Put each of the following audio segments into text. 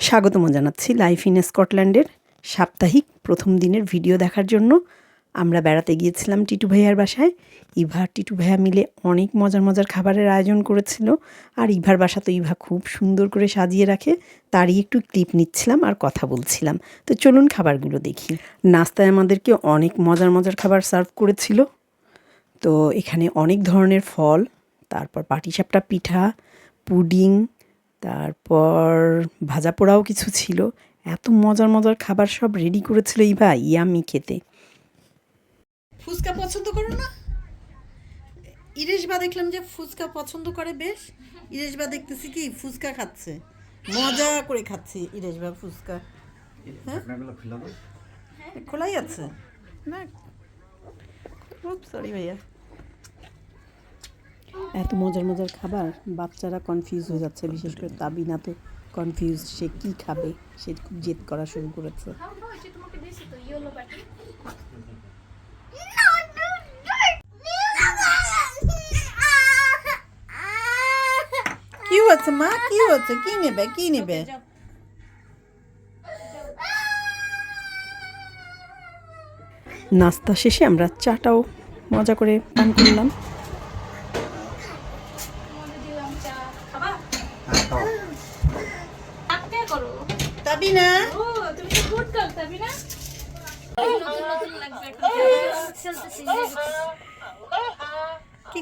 স্বাগতম জানাচ্ছি life in স্কটল্যান্ডের সাপ্তাহিক প্রথম দিনের ভিডিও দেখার জন্য। আমরা বেড়াতে গিয়েছিলাম টিটু ভাইয়ার বাসায়। ইভা টিটু ভাইয়া মিলে অনেক মজার মজার খাবারের আয়োজন করেছিল। আর ইভার বাসা তো ইভা খুব সুন্দর করে সাজিয়ে রাখে। তারই একটু ক্লিপ নিচ্ছিলাম আর কথা বলছিলাম। তো চলুন খাবারগুলো দেখি। নাস্তায় আমাদেরকে অনেক মজার মজার খাবার সার্ভ করেছিল। তো এখানে অনেক ধরনের ফল, তারপর পাটিসাপটা পিঠা, পুডিং তারপর ভাজা পোড়াও কিছু ছিল। এত মজার মজার খাবার সব রেডি করেছিল এই ভাই ইয়ামি খেতে। ফুচকা পছন্দ করো না? ইরেশ বা দেখলাম যে ফুচকা পছন্দ করে বেশ। ইরেশ বা দেখতেছি কি ফুচকা খাচ্ছে। মজা করে খাচ্ছে ইরেশ বা ফুচকা। হ্যাঁ? খোলাই আছে। না। খুব সরি ভাইয়া। এত মজার মজার খাবার বাচ্চারা কনফিউজ হয়ে যাচ্ছে বিশেষ করে তাবিনা তো কনফিউজ সে কি খাবে? সে খুব জেদ করা শুরু করেছে। কি হচ্ছে মা? কি হচ্ছে? কি নেবে? কি নেবে? নাস্তা শেষে আমরা চাটাও মজা করে পান করলাম।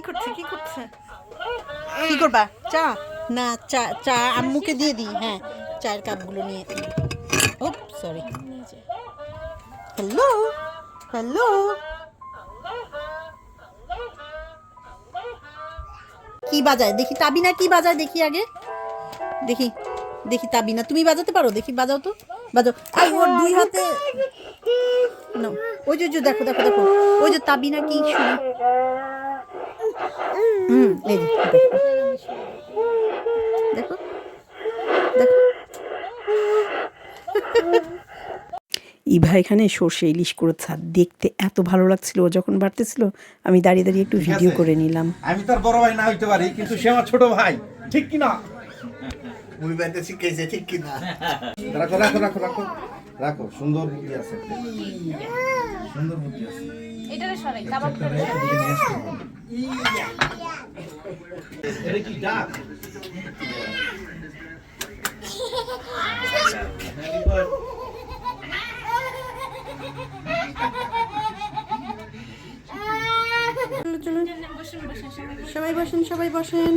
করছে, কি করবা? চা? না, চা চা আম্মুকে দিয়ে দিই হ্যাঁ চায়ের কাপগুলো নিয়ে ও সরি হ্যালো হ্যালো কি বাজায়? দেখি তাবিনা কি বাজায়? দেখি আগে। দেখি দেখি তাবিনা। তুমি বাজাতে পারো? দেখি বাজাও তো। আর ওর দুই হাতে ওই যে দেখো দেখো দেখো। ওই যে তাবিনা কি শুনে? হুম এই যে দেখো। দেখো ইভা এখানে সর্ষে ইলিশ করেছে আর দেখতে এত ভালো লাগছিল ও যখন বাড়তেছিল আমি দাঁড়িয়ে দাঁড়িয়ে একটু ভিডিও করে নিলাম। আমি তার বড় ভাই না হইতে পারি কিন্তু সে আমার ছোট ভাই। ঠিক কি না মুই বাইতে শিখাইছে ঠিক কিনা। রাখো রাখো রাখো রাখো। রাখো সুন্দর বুদ্ধি আছে। সুন্দর বুদ্ধি আছে। এটারে সরাই কাবাব করে। এটা কি ডাক? চলো চলো বসুন বসুন সবাই বসুন। সবাই বসেন।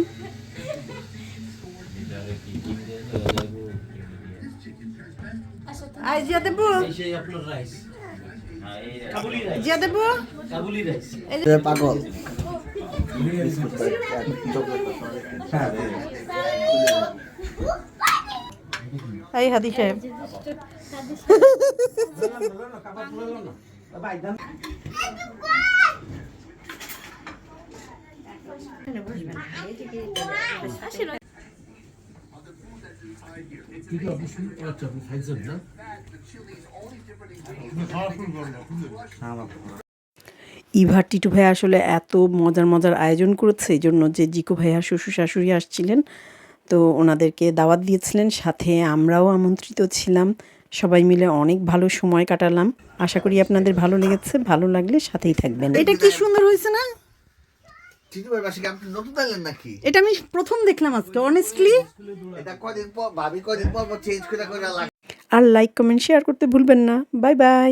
আই জিয়া দেবো জিয়া দেবো পাগল এই হাদি সাহেব ইভা টিটু ভাইয়া আসলে এত মজার মজার আয়োজন করেছে এই জন্য যে জিকো ভাইয়া শ্বশুর শাশুড়ি আসছিলেন তো ওনাদেরকে দাওয়াত দিয়েছিলেন সাথে আমরাও আমন্ত্রিত ছিলাম। সবাই মিলে অনেক ভালো সময় কাটালাম। আশা করি আপনাদের ভালো লেগেছে ভালো লাগলে সাথেই থাকবেন। এটা কি সুন্দর হয়েছে না ঠিক ভাই বাসি আপনি নতুন আনলেন নাকি এটা আমি প্রথম দেখলাম আজকে অনেস্টলি আর লাইক কমেন্ট শেয়ার করতে ভুলবেন না। Bye bye